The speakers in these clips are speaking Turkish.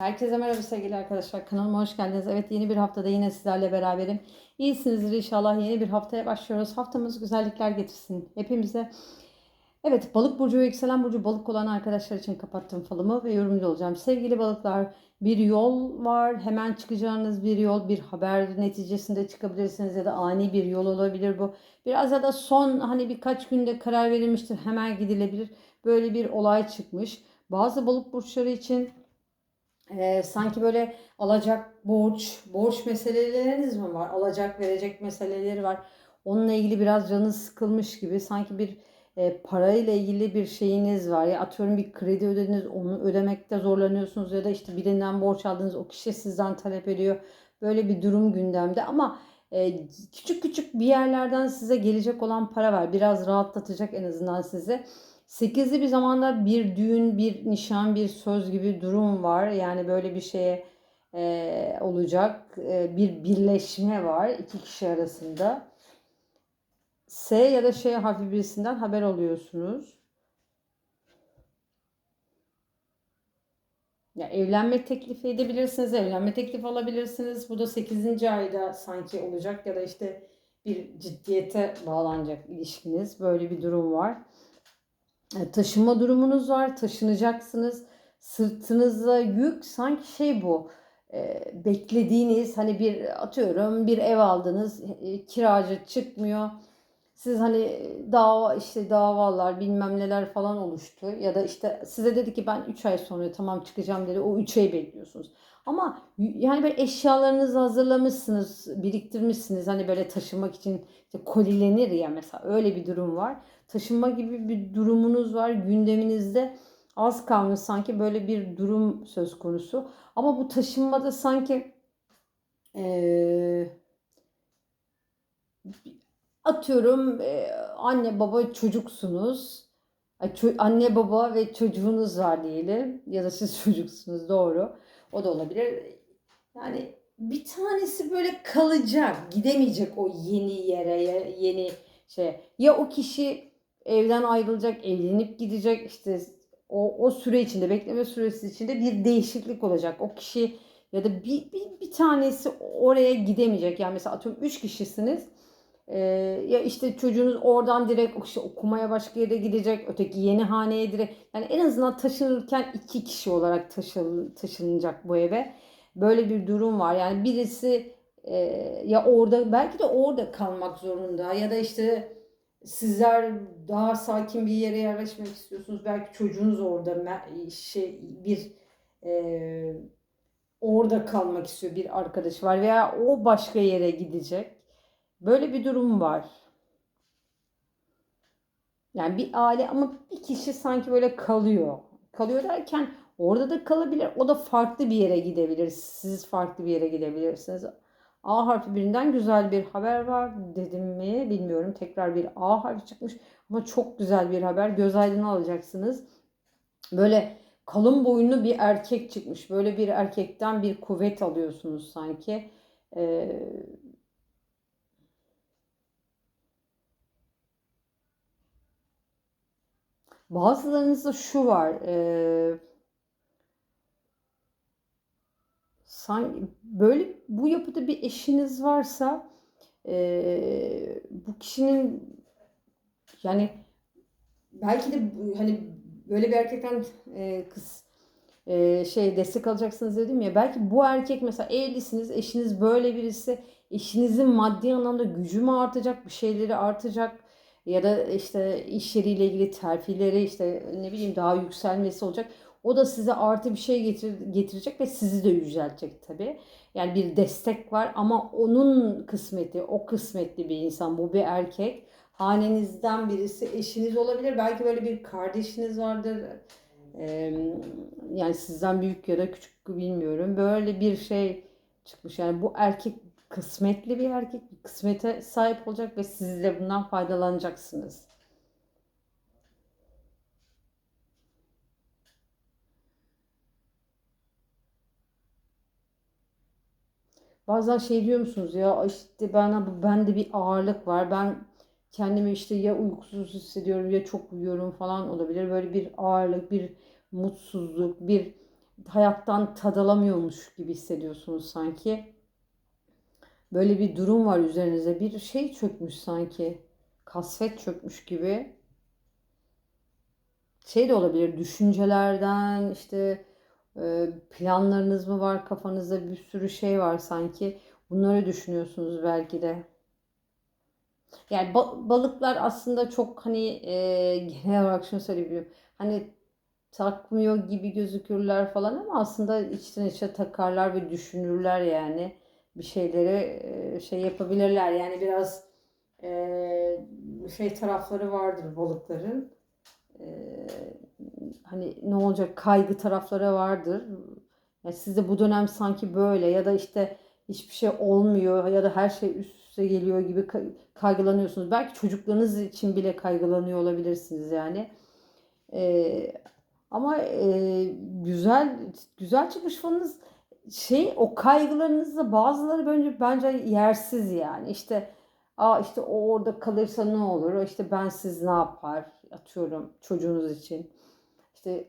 Herkese merhaba sevgili arkadaşlar. Kanalıma hoş geldiniz. Evet yeni bir haftada yine sizlerle beraberim. İyisinizdir inşallah. Yeni bir haftaya başlıyoruz. Haftamız güzellikler getirsin hepimize. Evet balık burcu ve yükselen burcu balık olan arkadaşlar için kapattım falımı ve yorumcu olacağım. Sevgili balıklar bir yol var. Hemen çıkacağınız bir yol. Bir haber neticesinde çıkabilirsiniz ya da ani bir yol olabilir bu. Biraz ya da son hani birkaç günde karar verilmiştir. Hemen gidilebilir. Böyle bir olay çıkmış. Bazı balık burçları için ee, sanki böyle alacak borç, borç meseleleriniz mi var? Alacak verecek meseleleri var. Onunla ilgili biraz canınız sıkılmış gibi. Sanki bir e, parayla ilgili bir şeyiniz var. Ya atıyorum bir kredi ödediniz, onu ödemekte zorlanıyorsunuz ya da işte birinden borç aldınız, o kişi sizden talep ediyor. Böyle bir durum gündemde ama e, küçük küçük bir yerlerden size gelecek olan para var. Biraz rahatlatacak en azından sizi. Sekizli bir zamanda bir düğün, bir nişan, bir söz gibi durum var. Yani böyle bir şeye e, olacak. E, bir birleşme var iki kişi arasında. S ya da şey harfi birisinden haber alıyorsunuz. Ya evlenme teklifi edebilirsiniz, evlenme teklifi alabilirsiniz. Bu da 8. ayda sanki olacak ya da işte bir ciddiyete bağlanacak ilişkiniz. Böyle bir durum var. E, taşınma durumunuz var. Taşınacaksınız. Sırtınıza yük sanki şey bu. E, beklediğiniz hani bir atıyorum bir ev aldınız. E, kiracı çıkmıyor. Siz hani dava işte davalar bilmem neler falan oluştu ya da işte size dedi ki ben 3 ay sonra tamam çıkacağım dedi. O 3 ay bekliyorsunuz. Ama yani böyle eşyalarınızı hazırlamışsınız, biriktirmişsiniz. Hani böyle taşımak için işte kolilenir ya mesela öyle bir durum var. Taşınma gibi bir durumunuz var gündeminizde. Az kalmış sanki böyle bir durum söz konusu. Ama bu taşınmada sanki ee, atıyorum e, anne baba çocuksunuz. Anne baba ve çocuğunuz var diyelim. Ya da siz çocuksunuz doğru. O da olabilir. Yani bir tanesi böyle kalacak, gidemeyecek o yeni yere, yeni şey. Ya o kişi evden ayrılacak, evlenip gidecek işte o, o süre içinde, bekleme süresi içinde bir değişiklik olacak. O kişi ya da bir, bir, bir tanesi oraya gidemeyecek. Yani mesela atıyorum 3 kişisiniz. Ee, ya işte çocuğunuz oradan direkt işte okumaya başka yere gidecek. Öteki yeni haneye direkt. Yani en azından taşınırken iki kişi olarak taşın, taşınacak bu eve. Böyle bir durum var. Yani birisi e, ya orada belki de orada kalmak zorunda ya da işte sizler daha sakin bir yere yerleşmek istiyorsunuz. Belki çocuğunuz orada şey bir e, orada kalmak istiyor bir arkadaş var veya o başka yere gidecek. Böyle bir durum var. Yani bir aile ama bir kişi sanki böyle kalıyor. Kalıyor derken orada da kalabilir. O da farklı bir yere gidebilir. Siz farklı bir yere gidebilirsiniz. A harfi birinden güzel bir haber var dedim mi bilmiyorum. Tekrar bir A harfi çıkmış ama çok güzel bir haber. Göz aydını alacaksınız. Böyle kalın boyunlu bir erkek çıkmış. Böyle bir erkekten bir kuvvet alıyorsunuz sanki. Ee, bazılarınızda şu var. Ee, sanki böyle bu yapıda bir eşiniz varsa e, bu kişinin yani belki de hani böyle bir erkekten e, kız e, şey destek alacaksınız dedim ya belki bu erkek mesela evlisiniz eşiniz böyle birisi eşinizin maddi anlamda gücü mü artacak bir şeyleri artacak ya da işte iş yeriyle ilgili terfileri işte ne bileyim daha yükselmesi olacak. O da size artı bir şey getir, getirecek ve sizi de yüceltecek tabii. Yani bir destek var ama onun kısmeti, o kısmetli bir insan, bu bir erkek. Hanenizden birisi eşiniz olabilir. Belki böyle bir kardeşiniz vardır. Ee, yani sizden büyük ya da küçük bilmiyorum. Böyle bir şey çıkmış. Yani bu erkek kısmetli bir erkek, bir kısmete sahip olacak ve siz de bundan faydalanacaksınız. Bazen şey diyor musunuz ya işte bana bende bir ağırlık var. Ben kendimi işte ya uykusuz hissediyorum ya çok uyuyorum falan olabilir. Böyle bir ağırlık, bir mutsuzluk, bir hayattan tad alamıyormuş gibi hissediyorsunuz sanki. Böyle bir durum var üzerinize. Bir şey çökmüş sanki. Kasvet çökmüş gibi. Şey de olabilir. Düşüncelerden işte e, planlarınız mı var kafanızda bir sürü şey var sanki. Bunları düşünüyorsunuz belki de. Yani ba- balıklar aslında çok hani e, genel olarak şunu söyleyebilirim. Hani takmıyor gibi gözükürler falan ama aslında içten içe takarlar ve düşünürler yani bir şeyleri e, şey yapabilirler. Yani biraz şey tarafları vardır balıkların. Hani ne olacak kaygı tarafları vardır. Yani sizde bu dönem sanki böyle ya da işte hiçbir şey olmuyor ya da her şey üst üste geliyor gibi kaygılanıyorsunuz. Belki çocuklarınız için bile kaygılanıyor olabilirsiniz yani. Ee, ama e, güzel güzel çıkmış falınız şey o kaygılarınızda bazıları bence bence yersiz yani. İşte aa işte o orada kalırsa ne olur? İşte ben siz ne yapar? Atıyorum çocuğunuz için. İşte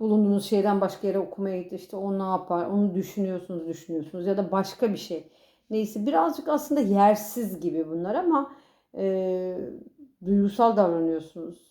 bulunduğunuz şeyden başka yere okumaya gitti. İşte o ne yapar? Onu düşünüyorsunuz, düşünüyorsunuz ya da başka bir şey. Neyse birazcık aslında yersiz gibi bunlar ama e, duygusal davranıyorsunuz.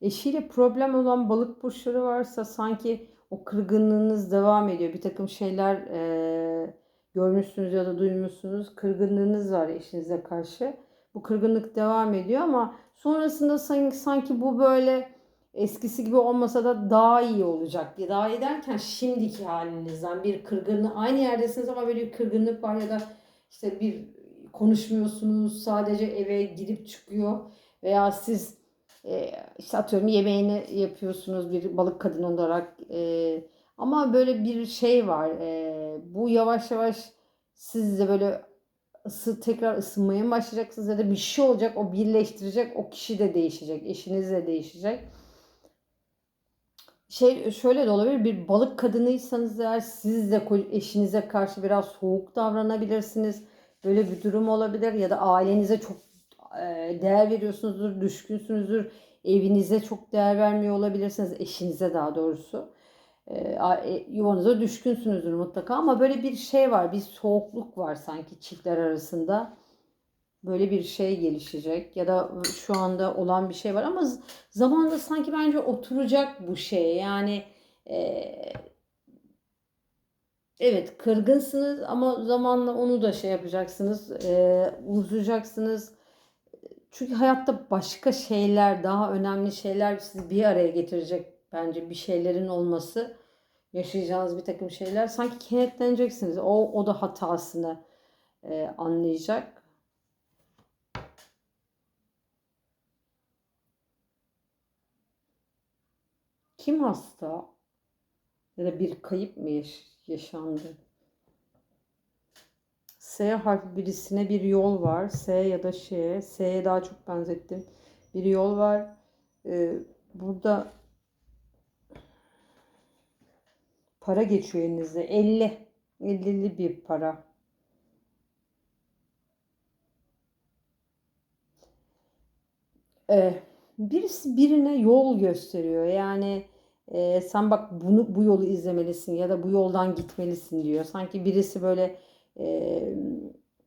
Eşiyle problem olan balık burçları varsa sanki o kırgınlığınız devam ediyor. Bir takım şeyler e, görmüşsünüz ya da duymuşsunuz. Kırgınlığınız var eşinize karşı. Bu kırgınlık devam ediyor ama sonrasında sanki, sanki bu böyle eskisi gibi olmasa da daha iyi olacak. Ya daha iyi derken şimdiki halinizden bir kırgınlık aynı yerdesiniz ama böyle bir kırgınlık var ya da işte bir konuşmuyorsunuz sadece eve girip çıkıyor veya siz e, işte atıyorum yemeğini yapıyorsunuz bir balık kadını olarak e, ama böyle bir şey var e, bu yavaş yavaş siz de böyle ısı tekrar ısınmaya başlayacaksınız ya da bir şey olacak o birleştirecek o kişi de değişecek eşiniz de değişecek. Şey şöyle de olabilir bir balık kadınıysanız eğer siz de eşinize karşı biraz soğuk davranabilirsiniz. Böyle bir durum olabilir ya da ailenize çok değer veriyorsunuzdur düşkünsünüzdür. Evinize çok değer vermiyor olabilirsiniz eşinize daha doğrusu. E, yuvanıza düşkünsünüzdür mutlaka ama böyle bir şey var bir soğukluk var sanki çiftler arasında. Böyle bir şey gelişecek ya da şu anda olan bir şey var ama zamanla sanki bence oturacak bu şey. Yani e, evet kırgınsınız ama zamanla onu da şey yapacaksınız e, uzayacaksınız çünkü hayatta başka şeyler daha önemli şeyler sizi bir araya getirecek bence bir şeylerin olması yaşayacağınız bir takım şeyler sanki kenetleneceksiniz o, o da hatasını e, anlayacak Kim hasta? Ya da bir kayıp mı yaş- yaşandı? S harfi birisine bir yol var. S ya da Ş. S'ye daha çok benzettim. Bir yol var. Ee, burada para geçiyor elinizde. 50. 50'li bir para. Ee, birisi birine yol gösteriyor. Yani e, sen bak bunu bu yolu izlemelisin ya da bu yoldan gitmelisin diyor. Sanki birisi böyle e,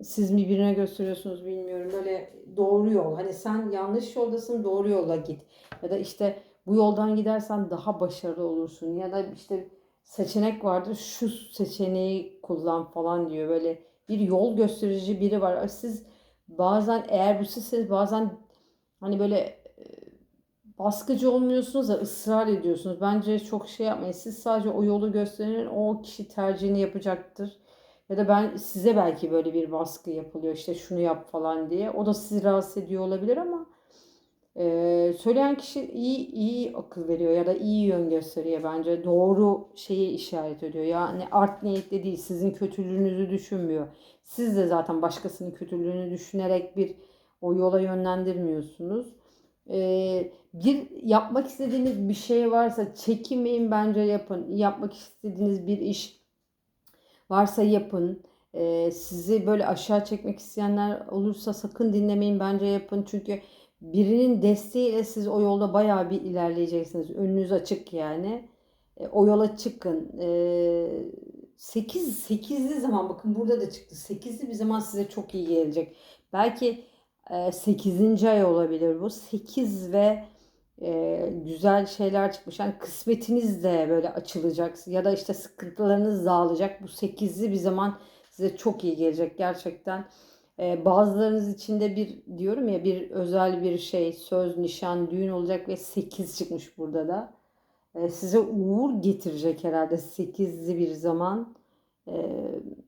siz mi birine gösteriyorsunuz bilmiyorum. Böyle doğru yol. Hani sen yanlış yoldasın doğru yola git. Ya da işte bu yoldan gidersen daha başarılı olursun. Ya da işte seçenek vardır şu seçeneği kullan falan diyor. Böyle bir yol gösterici biri var. Siz bazen eğer bu sizseniz bazen hani böyle baskıcı olmuyorsunuz da ısrar ediyorsunuz. Bence çok şey yapmayın. Siz sadece o yolu gösterin. O kişi tercihini yapacaktır. Ya da ben size belki böyle bir baskı yapılıyor. işte şunu yap falan diye. O da sizi rahatsız ediyor olabilir ama e, söyleyen kişi iyi iyi akıl veriyor ya da iyi yön gösteriyor bence. Doğru şeyi işaret ediyor. Yani art niyetli değil. Sizin kötülüğünüzü düşünmüyor. Siz de zaten başkasının kötülüğünü düşünerek bir o yola yönlendirmiyorsunuz e, bir yapmak istediğiniz bir şey varsa çekinmeyin bence yapın. Yapmak istediğiniz bir iş varsa yapın. E, sizi böyle aşağı çekmek isteyenler olursa sakın dinlemeyin bence yapın. Çünkü birinin desteğiyle siz o yolda bayağı bir ilerleyeceksiniz. Önünüz açık yani. E, o yola çıkın. E, 8 8'li zaman bakın burada da çıktı. 8'li bir zaman size çok iyi gelecek. Belki e, 8. ay olabilir bu. 8 ve e, güzel şeyler çıkmış. Yani kısmetiniz de böyle açılacak ya da işte sıkıntılarınız dağılacak. Bu 8'li bir zaman size çok iyi gelecek gerçekten. E, bazılarınız için de bir diyorum ya bir özel bir şey söz, nişan, düğün olacak ve 8 çıkmış burada da. E, size uğur getirecek herhalde 8'li bir zaman. E,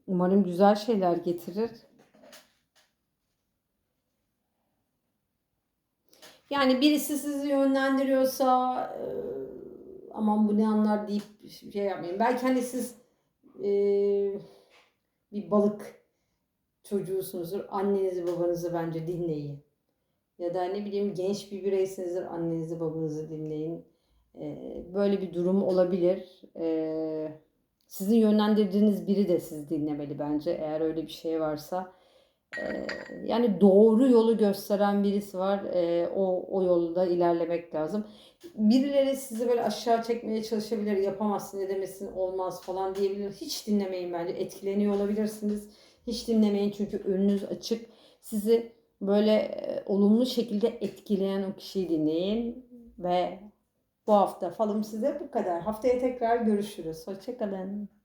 umarım güzel şeyler getirir. Yani birisi sizi yönlendiriyorsa e, aman bu ne anlar deyip şey yapmayın. Belki hani siz e, bir balık çocuğusunuzdur. Annenizi babanızı bence dinleyin. Ya da ne bileyim genç bir bireysinizdir. Annenizi babanızı dinleyin. E, böyle bir durum olabilir. E, sizin yönlendirdiğiniz biri de sizi dinlemeli bence. Eğer öyle bir şey varsa. Yani doğru yolu gösteren birisi var. Ee, o, o yolda ilerlemek lazım. Birileri sizi böyle aşağı çekmeye çalışabilir. Yapamazsın, edemesin, olmaz falan diyebilir. Hiç dinlemeyin bence. Etkileniyor olabilirsiniz. Hiç dinlemeyin çünkü önünüz açık. Sizi böyle e, olumlu şekilde etkileyen o kişiyi dinleyin. Ve bu hafta falım size bu kadar. Haftaya tekrar görüşürüz. Hoşçakalın.